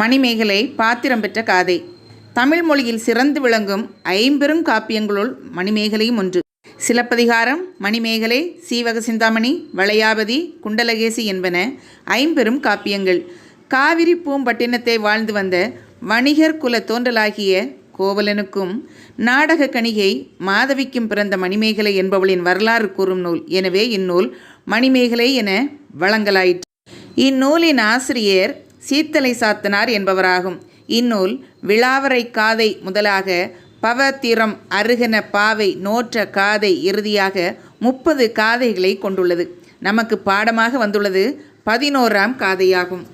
மணிமேகலை பாத்திரம் பெற்ற காதை. தமிழ் மொழியில் சிறந்து விளங்கும் ஐம்பெரும் காப்பியங்களுள் மணிமேகலையும் ஒன்று. சிலப்பதிகாரம் மணிமேகலை சீவக சிந்தாமணி வளையாபதி குண்டலகேசி என்பன ஐம்பெரும் காப்பியங்கள். காவிரி பூம்பட்டினத்தை வாழ்ந்து வந்த வணிகர் குல தோன்றலாகிய கோவலனுக்கும் நாடக கணிகை மாதவிக்கும் பிறந்த மணிமேகலை என்பவளின் வரலாறு கூறும் நூல். எனவே இந்நூல் மணிமேகலை என வழங்கலாயிற்று. இந்நூலின் ஆசிரியர் சீத்தலை சாத்தனார் என்பவராகும். இந்நூல் விழாவரை காதை முதலாக பவத்திரம் அருகன பாவை நோற்ற காதை இறுதியாக முப்பது காதைகளை கொண்டுள்ளது. நமக்கு பாடமாக வந்துள்ளது பதினோராம் காதையாகும்.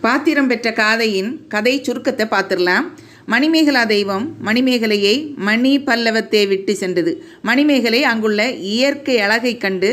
பாத்திரம் பெற்ற காதையின் கதை சுருக்கத்தை பார்த்துடலாம். மணிமேகலா தெய்வம் மணிமேகலையை மணி பல்லவத்தை விட்டு சென்றது. மணிமேகலை அங்குள்ள இயற்கை அழகை கண்டு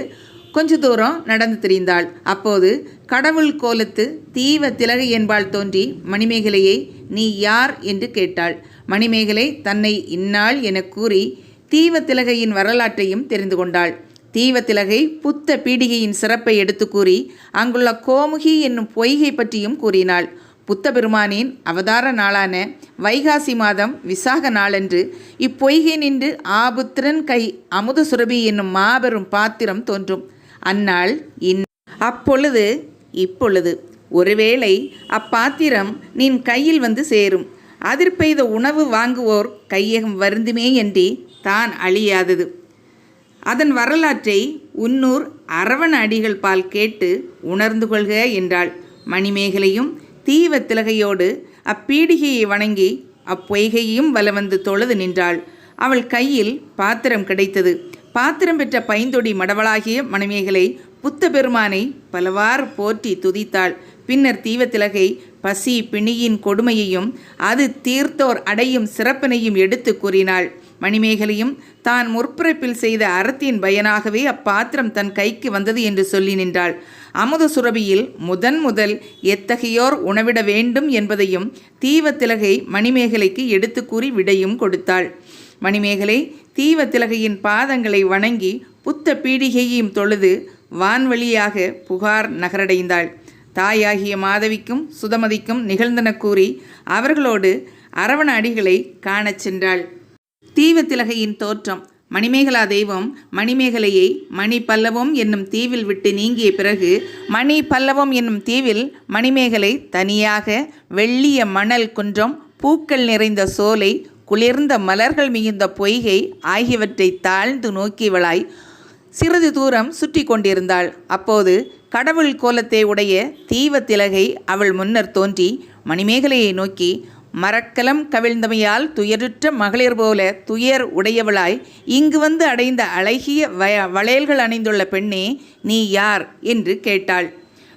கொஞ்ச தூரம் நடந்து திரிந்தாள். அப்போது கடவுள் கோலத்து தீவ திலகை என்பாள் தோன்றி மணிமேகலையை நீ யார் என்று கேட்டாள். மணிமேகலை தன்னை இந்நாள் எனக் கூறி தீவ திலகையின் வரலாற்றையும் தெரிந்து கொண்டாள். தீவத்திலகை புத்த பீடிகையின் சிறப்பை எடுத்து கூறி அங்குள்ள கோமுகி என்னும் பொய்கை பற்றியும் கூறினாள். புத்த பெருமானின் அவதார நாளான வைகாசி மாதம் விசாக நாளன்று இப்பொய்கை நின்று ஆபுத்திரன் கை அமுத சுரபி என்னும் மாபெரும் பாத்திரம் தோன்றும். அந்நாள் இன் அப்பொழுது இப்பொழுது ஒருவேளை அப்பாத்திரம் நின் கையில் வந்து சேரும். அதிர்பெய்த உணவு வாங்குவோர் கையகம் வருந்துமே என்றே தான் அழியாதது. அதன் வரலாற்றை உன்னூர் அரவண அடிகள் பால் கேட்டு உணர்ந்து கொள்க என்றாள். மணிமேகலையும் தீவ திலகையோடு அப்பீடிகையை வணங்கி அப்பொய்கையையும் வலவந்து தொழுது நின்றாள். அவள் கையில் பாத்திரம் கிடைத்தது. பாத்திரம் பெற்ற பைந்தொடி மடவளாகிய மணிமேகலை புத்த பெருமானை பலவாறு போற்றி துதித்தாள். பின்னர் தீவத்திலகை பசி பிணியின் கொடுமையையும் அது தீர்த்தோர் அடையும் சிறப்பினையும் எடுத்து கூறினாள். மணிமேகலையும் தான் முற்பிறப்பில் செய்த அறத்தின் பயனாகவே அப்பாத்திரம் தன் கைக்கு வந்தது என்று சொல்லி நின்றாள். அமுத சுரபியில் முதன் முதல் எத்தகையோர் உணவிட வேண்டும் என்பதையும் தீவத்திலகை மணிமேகலைக்கு எடுத்து கூறி விடையும் கொடுத்தாள். மணிமேகலை தீவத்திலகையின் பாதங்களை வணங்கி புத்த பீடிகையையும் தொழுது வான்வழியாக புகார் நகரடைந்தாள். தாயாகிய மாதவிக்கும் சுதமதிக்கும் நிகழ்ந்தன கூறி அவர்களோடு அரவண அடிகளை காணச் சென்றாள். தீவத்திலகையின் தோற்றம். மணிமேகலா தெய்வம் மணிமேகலையை மணி பல்லவம் என்னும் தீவில் விட்டு நீங்கிய பிறகு மணி பல்லவம் என்னும் தீவில் மணிமேகலை தனியாக வெள்ளிய மணல் குன்றம் பூக்கள் நிறைந்த சோலை குளிர்ந்த மலர்கள் மிகுந்த பொய்கை ஆகியவற்றை தாழ்ந்து நோக்கியவளாய் சிறிது தூரம் சுற்றி கொண்டிருந்தாள். அப்போது கடவுள் கோலத்தை உடைய தீவத்திலகை அவள் முன்னர் தோன்றி மணிமேகலையை நோக்கி மரக்கலம் கவிழ்ந்தமையால் துயருற்ற மகளிர் போல துயர் உடையவளாய் இங்கு வந்து அடைந்த அழகிய வய வளையல்கள் அணிந்துள்ள பெண்ணே நீ யார்? என்று கேட்டாள்.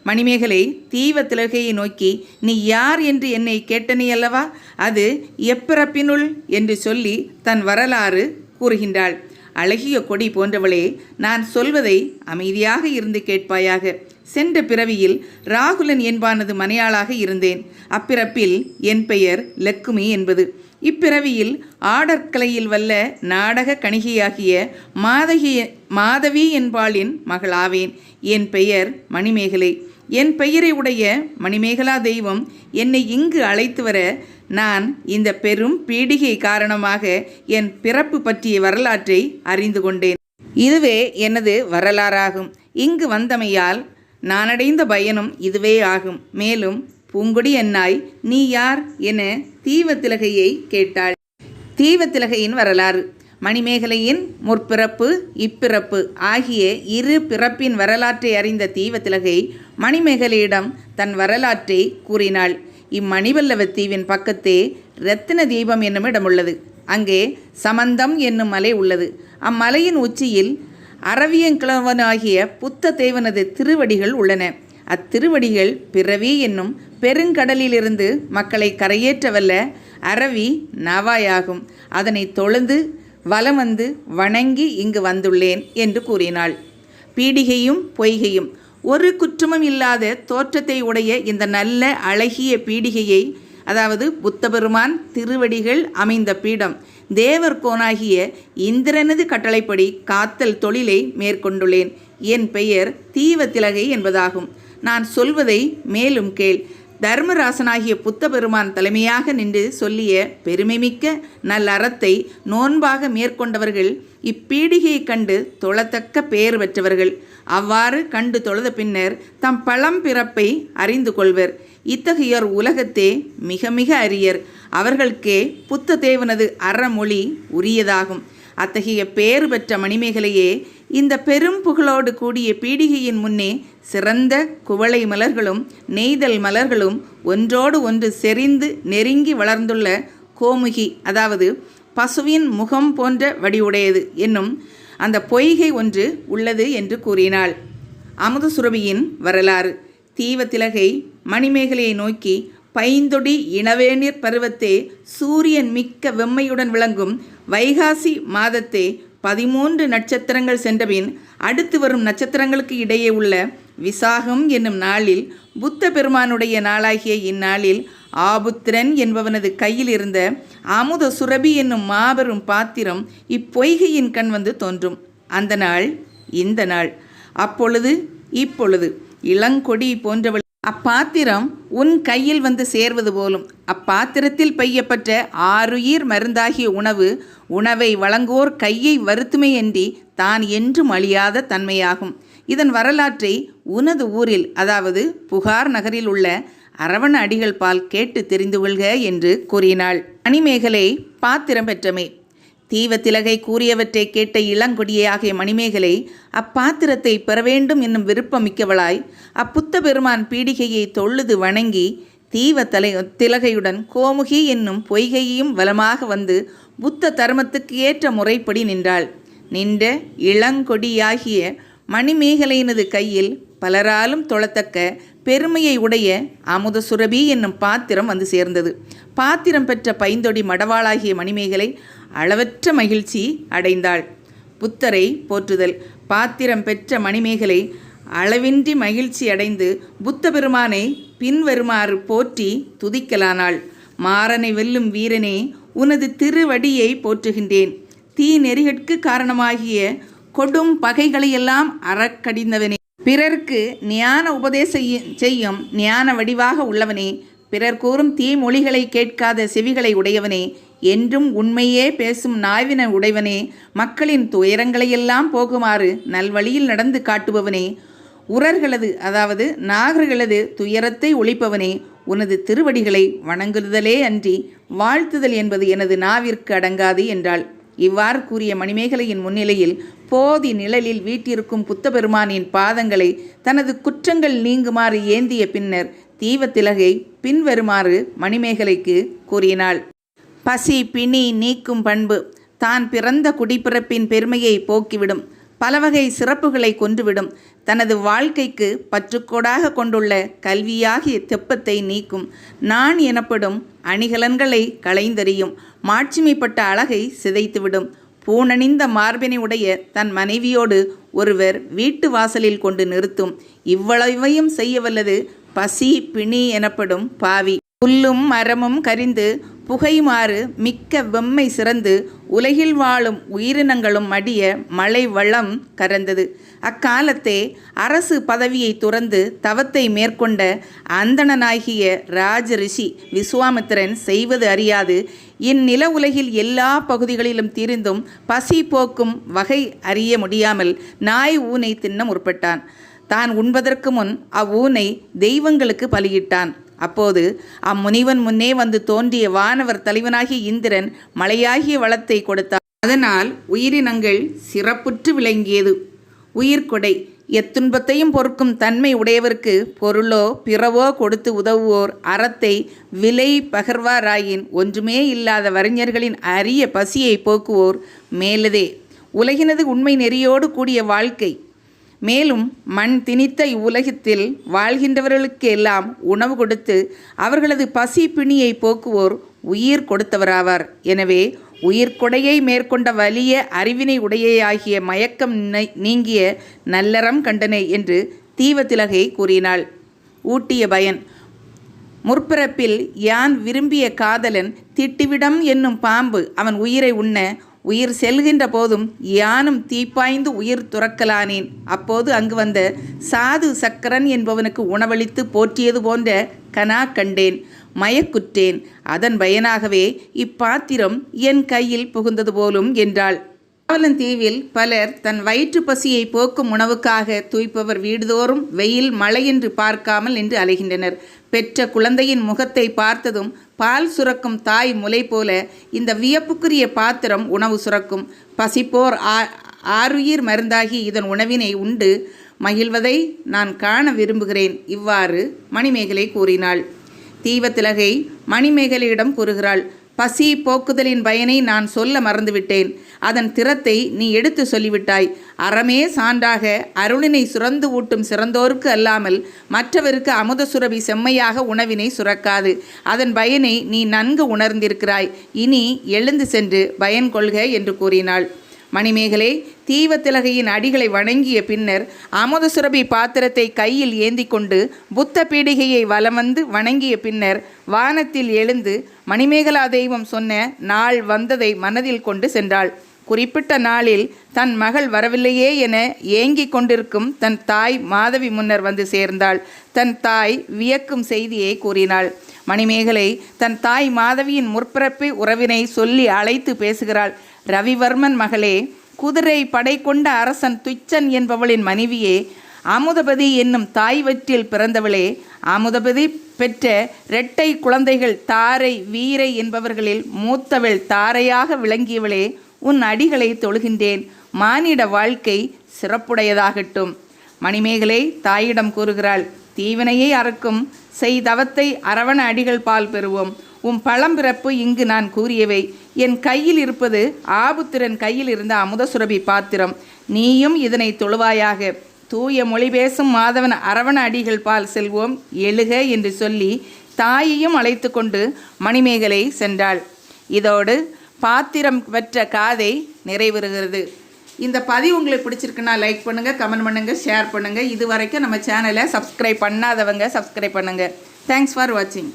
மணிமேகலை தீவ திலகையை நோக்கி நீ யார் என்று என்னை கேட்டனே அல்லவா? அது எப்பிறப்பினுள்? என்று சொல்லி தன் வரலாறு கூறுகின்றாள். அழகிய கொடி போன்றவளே நான் சொல்வதை அமைதியாக இருந்து கேட்பாயாக. சென்ற பிறவியில் ராகுலன் என்பானது மனையாளாக இருந்தேன். அப்பிறப்பில் என் பெயர் லக்குமி என்பது. இப்பிறவியில் ஆடற்கலையில் வல்ல நாடக கணிகையாகிய மாதகி மாதவி என்பாளின் மகளாவேன். என் பெயர் மணிமேகலை. என் பெயரை உடைய மணிமேகலா தெய்வம் என்னை இங்கு அழைத்து வர நான் இந்த பெரும் பீடிகை காரணமாக என் பிறப்பு பற்றிய வரலாற்றை அறிந்து கொண்டேன். இதுவே எனது வரலாறாகும். இங்கு வந்தமையால் நானடைந்த பயனும் இதுவே ஆகும். மேலும் பூங்கொடி என்னாய் நீ யார்? என தீவத்திலகையை கேட்டாள். தீவத்திலகையின் வரலாறு. மணிமேகலையின் முற்பிறப்பு இப்பிறப்பு ஆகிய இரு பிறப்பின் வரலாற்றை அறிந்த தீவத்திலகை மணிமேகலையிடம் தன் வரலாற்றை கூறினாள். இம்மணிவல்லவ தீவின் பக்கத்தே ரத்தின தீபம் என்னும் இடம் உள்ளது அங்கே சமந்தம் என்னும் மலை உள்ளது. அம்மலையின் உச்சியில் அரவியங்கிழவனாகிய புத்த தேவனது திருவடிகள் உள்ளன. அத்திருவடிகள் பிறவி என்னும் பெருங்கடலிலிருந்து மக்களை கரையேற்றவல்ல அரவி நவாயாகும். அதனை தொழுந்து வலம் வந்து வணங்கி இங்கு வந்துள்ளேன் என்று கூறினாள். பீடிகையும் பொய்கையும் ஒரு குற்றமும் இல்லாத தோற்றத்தை உடைய இந்த நல்ல அழகிய பீடிகையை அதாவது புத்தபெருமான் திருவடிகள் அமைந்த பீடம் தேவர் கோனாகிய இந்திரனது கட்டளைப்படி காத்தல் தொழிலை மேற்கொண்டுள்ளேன். என் பெயர் தீவத்திலகை என்பதாகும். நான் சொல்வதை மேலும் கேள். தர்மராசனாகிய புத்த பெருமான் தலைமையாக நின்று சொல்லிய பெருமைமிக்க நல்லறத்தை நோன்பாக மேற்கொண்டவர்கள் இப்பீடிகையைக் கண்டு தொழத்தக்க பெயர் பெற்றவர்கள். அவ்வாறு கண்டு தொழுத பின்னர் தம் பழம் பிறப்பை அறிந்து கொள்வர். இத்தகையோர் உலகத்தே மிக மிக அரியர். அவர்களுக்கே புத்த தேவனது அறமொழி உரியதாகும். அத்தகைய பேறு பெற்ற மணிமேகலையே இந்த பெரும் புகழோடு கூடிய பீடிகையின் முன்னே சிறந்த குவளை மலர்களும் நெய்தல் மலர்களும் ஒன்றோடு ஒன்று செறிந்து நெருங்கி வளர்ந்துள்ள கோமுகி அதாவது பசுவின் முகம் போன்ற வடிவுடையது என்னும் அந்த பொய்கை ஒன்று உள்ளது என்று கூறினாள். அமுத சுரபியின் வரலாறு. தீவத்திலகை மணிமேகலையை நோக்கி பைந்தொடி இனவேநீர் பருவத்தே சூரியன் மிக்க வெம்மையுடன் விளங்கும் வைகாசி மாதத்தே பதிமூன்று நட்சத்திரங்கள் சென்றபின் அடுத்து வரும் நட்சத்திரங்களுக்கு இடையே உள்ள விசாகம் என்னும் நாளில் புத்த பெருமானுடைய நாளாகிய இந்நாளில் ஆபுத்திரன் என்பவனது கையில் இருந்த அமுத சுரபி என்னும் மாபெரும் பாத்திரம் இப்பொய்கையின் கண் வந்து தோன்றும். அந்த நாள் இந்த நாள். அப்பொழுது இப்பொழுது. இளங்கொடி போன்றவள். அப்பாத்திரம் உன் கையில் வந்து சேர்வது போலும். அப்பாத்திரத்தில் பெய்யப்பட்ட ஆறுயிர் மருந்தாகிய உணவு உணவை வழங்குவோர் கையை வருத்துமையன்றி தான் என்றும் அழியாத தன்மையாகும். இதன் வரலாற்றை உனது ஊரில் அதாவது புகார் நகரில் உள்ள அரவண அடிகள் பால் கேட்டு தெரிந்து கொள்க என்று கூறினாள். மணிமேகலை பாத்திரம் பெற்றமை. தீவத்திலகை கூறியவற்றை கேட்ட இளங்கொடியாகிய மணிமேகலை அப்பாத்திரத்தை பெற வேண்டும் என்னும் விருப்பம் மிக்கவளாய் அப்புத்த பெருமான் பீடிகையை தொழுது வணங்கி தீவ தலை திலகையுடன் கோமுகி என்னும் பொய்கையையும் வலமாக வந்து புத்த தர்மத்துக்கு ஏற்ற முறைப்படி நின்றாள். நின்ற இளங்கொடியாகிய மணிமேகலையினது கையில் பலராலும் தொழத்தக்க பெருமையை உடைய அமுத சுரபி என்னும் பாத்திரம் வந்து சேர்ந்தது. பாத்திரம் பெற்ற பைந்தொடி மடவாளாகிய மணிமேகலை அளவற்ற மகிழ்ச்சி அடைந்தாள். புத்தரை போற்றுதல். பாத்திரம் பெற்ற மணிமேகலை அளவின்றி மகிழ்ச்சி அடைந்து புத்த பெருமானை பின்வருமாறு போற்றி துதிக்கலானாள். மாறனை வெல்லும் வீரனே உனது திருவடியை போற்றுகின்றேன். தீ நெறிகட்கு காரணமாகிய கொடும் பகைகளையெல்லாம் அறக்கடிந்தவனே. பிறர்க்கு ஞான உபதேச செய்யும் ஞான வடிவாக உள்ளவனே. பிறர் கூறும் தீமொழிகளை கேட்காத செவிகளை உடையவனே. என்றும் உண்மையே பேசும் நாவின உடையவனே. மக்களின் துயரங்களையெல்லாம் போகுமாறு நல்வழியில் நடந்து காட்டுபவனே. உரர்களது அதாவது நாகர்களது துயரத்தை ஒழிப்பவனே. உனது திருவடிகளை வணங்குதலே அன்றி வாழ்த்துதல் என்பது எனது நாவிற்கு அடங்காது என்றாள். இவ்வாறு கூறிய மணிமேகலையின் முன்னிலையில் போதி நிழலில் வீட்டிருக்கும் புத்தபெருமானின் பாதங்களை தனது குற்றங்கள் நீங்குமாறு ஏந்திய பின்னர் தீவத்திலகை பின்வருமாறு மணிமேகலைக்கு கூறினாள். பசி பிணி நீக்கும் பண்பு தான் பிறந்த குடிப்பிறப்பின் பெருமையை போக்கிவிடும். பலவகை சிறப்புகளை கொன்றுவிடும். தனது வாழ்க்கைக்கு பற்றுக்கோடாக கொண்டுள்ள கல்வியாகிய தெப்பத்தை நீக்கும். நான் எனப்படும் அணிகலன்களை களைந்தறியும். மாட்சிமைப்பட்ட அழகை சிதைத்துவிடும். பூணணிந்த மார்பினை உடைய தன் மனைவியோடு ஒருவர் வீட்டு வாசலில் கொண்டு நிறுத்தும். இவ்வளவையும் செய்ய வல்லது பசி பிணி எனப்படும் பாவி. புல்லும் மரமும் கரிந்து புகைமாறு மிக்க வெம்மை சிறந்து உலகில் வாழும் உயிரினங்களும் அடிய மழை வளம் கறந்தது. அக்காலத்தே அரசு பதவியை துறந்து தவத்தை மேற்கொண்ட அந்தணனாகிய ராஜ ரிஷி விஸ்வாமித்திரன் செய்வது அறியாது. இந்நில உலகில் எல்லா பகுதிகளிலும் தீர்ந்தும் பசி போக்கும் வகை அறிய முடியாமல் நாய் ஊனை தின்ன முற்பட்டான். தான் உண்பதற்கு முன் அவ்வூனை தெய்வங்களுக்கு பலியிட்டான். அப்போது அம்முனிவன் முன்னே வந்து தோன்றிய வானவர் தலைவனாகிய இந்திரன் மலையாகிய வளத்தை கொடுத்தார். அதனால் உயிரினங்கள் சிறப்புற்று விளங்கியது. உயிர்கொடை எத்துன்பத்தையும் பொறுக்கும் தன்மை உடையவருக்கு பொருளோ பிறவோ கொடுத்து உதவுவோர் அறத்தை விலை பகர்வாராயின் ஒன்றுமே இல்லாத வறிஞர்களின் அரிய பசியை போக்குவோர் மேலதே. உலகினது உண்மை நெறியோடு கூடிய வாழ்க்கை. மேலும் மண் திணித்த இவ்வுலகத்தில் வாழ்கின்றவர்களுக்கெல்லாம் உணவு கொடுத்து அவர்களது பசி பிணியை போக்குவோர் உயிர் கொடுத்தவராவார். எனவே உயிர்கொடையை மேற்கொண்ட வலிய அறிவினை உடையாகிய மயக்கம் நீங்கிய நல்லறம் கண்டனை என்று தீவத்திலகை கூறினாள். ஊட்டிய பயன் முற்பிறப்பில் யான் விரும்பிய காதலன் திட்டிவிடம் என்னும் பாம்பு அவன் உயிரை உண்ண உயிர் செல்கின்ற போதும் யானும் தீப்பாய்ந்து உயிர் துறக்கலானேன். அப்போது அங்கு வந்த சாது சக்கரன் என்பவனுக்கு உணவளித்து போற்றியது போன்ற கனா கண்டேன். மயக்குற்றேன். அதன் பயனாகவே இப்பாத்திரம் என் கையில் புகுந்தது போலும் என்றாள். காவலந்தீவில் பலர் தன் வயிற்று பசியை போக்கும் உணவுக்காக தூய்ப்பவர் வீடுதோறும் வெயில் மழை என்று பார்க்காமல் நின்று அலைகின்றனர். பெற்ற குழந்தையின் முகத்தை பார்த்ததும் பால் சுரக்கும் தாய் முலை போல இந்த வியப்புக்குரிய பாத்திரம் உணவு சுரக்கும். பசிப்போர் ஆ ஆறுயிர் மருந்தாகி இதன் உணவினை உண்டு. மகிழ்வதை நான் காண விரும்புகிறேன். இவ்வாறு மணிமேகலை கூறினாள். தீவத்திலகை மணிமேகலையிடம் கூறுகிறாள். பசி போக்குதலின் பயனை நான் சொல்ல மறந்துவிட்டேன். அதன் திறத்தை நீ எடுத்து சொல்லிவிட்டாய். அறமே சான்றாக அருளினை சுரந்து ஊட்டும் சிறந்தோருக்கு அல்லாமல் மற்றவருக்கு அமுத சுரபி செம்மையாக உணவினை சுரக்காது. அதன் பயனை நீ நன்கு உணர்ந்திருக்கிறாய். இனி எழுந்து சென்று பயன் கொள்க என்று கூறினாள். மணிமேகலை தீவத்திலகையின் அடிகளை வணங்கிய பின்னர் அமுதசுரபி பாத்திரத்தை கையில் ஏந்தி கொண்டு புத்த பீடிகையை வலம் வந்து வணங்கிய பின்னர் வானத்தில் எழுந்து மணிமேகலா தெய்வம் சொன்ன நாள் வந்ததை மனதில் கொண்டு சென்றாள். குறிப்பிட்ட நாளில் தன் மகள் வரவில்லையே என ஏங்கிக் கொண்டிருக்கும் தன் தாய் மாதவி முன்னர் வந்து சேர்ந்தாள். தன் தாய் வியக்கும் செய்தியை கூறினாள். மணிமேகலை தன் தாய் மாதவியின் முற்பிறப்பு உறவினை சொல்லி அழைத்து பேசுகிறாள். ரவிவர்மன் மகளே குதிரை படை கொண்ட அரசன் துச்சன் என்பவளின் மனைவியே அமுதபதி என்னும் தாய் வற்றில் பிறந்தவளே அமுதபதி பெற்ற இரட்டை குழந்தைகள் தாரை வீரை என்பவர்களில் மூத்தவள் தாரையாக விளங்கியவளே உன் அடிகளை தொழுகின்றேன். மானிட வாழ்க்கை சிறப்புடையதாகட்டும். மணிமேகலை தாயிடம் கூறுகிறாள் தீவினையை அறக்கும் செய்தவத்தை அரவண அடிகள் பால் பெறுவோம். உம் பழம்பிறப்பு இங்கு நான் கூறியவை. என் கையில் இருப்பது ஆபுத்திரன் கையில் இருந்த அமுதசுரபி பாத்திரம். நீயும் இதனை தொழுவாயாக. தூய மொழி பேசும் மாதவன் அரவண அடிகள் பால் செல்வோம். எழுக என்று சொல்லி தாயையும் அழைத்து கொண்டு மணிமேகலை சென்றாள். இதோடு பாத்திரம் பெற்ற காதை நிறைவேறுகிறது. இந்த பதிவு உங்களுக்கு பிடிச்சிருக்குன்னா லைக் பண்ணுங்கள் கமெண்ட் பண்ணுங்கள் ஷேர் பண்ணுங்கள் இது வரைக்கும் நம்ம சேனலை சப்ஸ்கிரைப் பண்ணாதவங்க சப்ஸ்கிரைப் பண்ணுங்கள் தேங்க்ஸ் ஃபார் வாட்சிங்